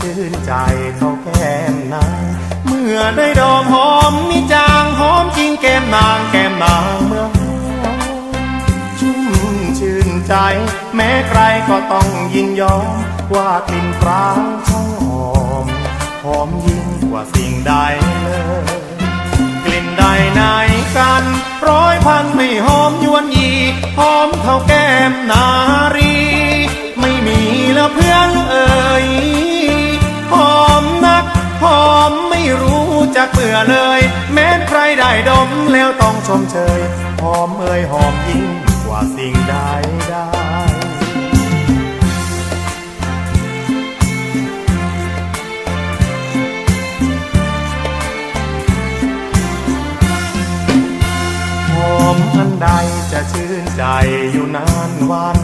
ชื่นใจเขาแก้มนางเมื่อได้ดอมหอมมิจางหอมจริงแก้มนางแก้มนางเมื่อหอมชุ่มชื่นใจ แม้ใครก็ต้องยินยอมว่ากลิ่นปรางช่างหอมหอมยิ่งกว่าสิ่งใดเลยกลิ่นใดไหนกัน ร้อยพันไม่หอมยวนยีหอมเท่าแก้มนารี เลยแม้ใครได้ดมแล้วต้องชมเชยหอมเอ่ยหอมยิ่งกว่าสิ่งใดได้หอมอันใดจะชื่นใจอยู่นานวัน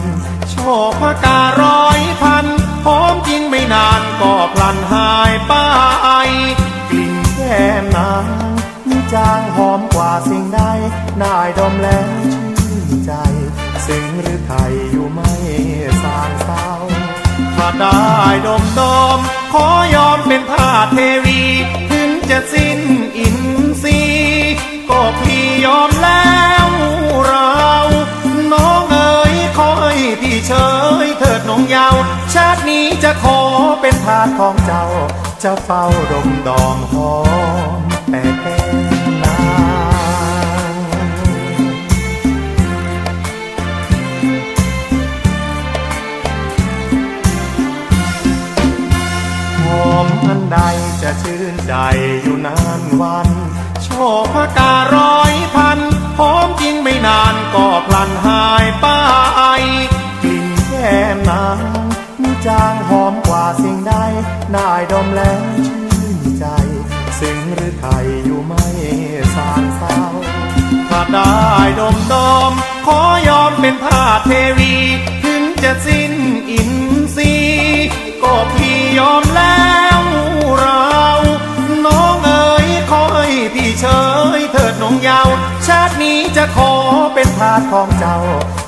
โชคพการ้อยพันหอมจริงไม่นานก็พลันหา ว่าสิ่งใดได้ดมแล้วชื่นใจซึ่งหรือไทยอยู่ไม่สางเศร้าถ้าได้ดมดม ขอยอมเป็นทาสเทวี ถึงจะสิ้นอินทรีย์ก็พี่ยอมแล้วเรา น้องเอ๋ยขอให้พี่เฉยเถิดน้องเยาวชาตินี้จะขอเป็นทาสของเจ้า จะเฝ้าดมดอมหอมแต่แก้ ชื่นใจอยู่นานวัน โชคพการ้อยพันหอมจริงไม่นานก็พลันหายไปกลิ่นแก้มนางนี่จางหอมกว่าสิ่งใดได้ดมแล้วชื่นใจซึ่งหรือไทยอยู่ไม่สางเศร้าถ้าได้ดมดม ขอยอมเป็นทาสเทวี ถึงจะสิ้น ชาตินี้จะขอเป็นทาสของเจ้า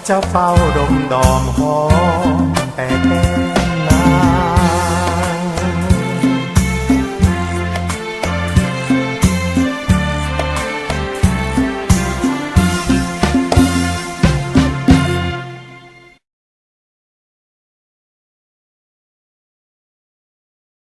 จะเฝ้าดมดอมหอมแต่แก้ม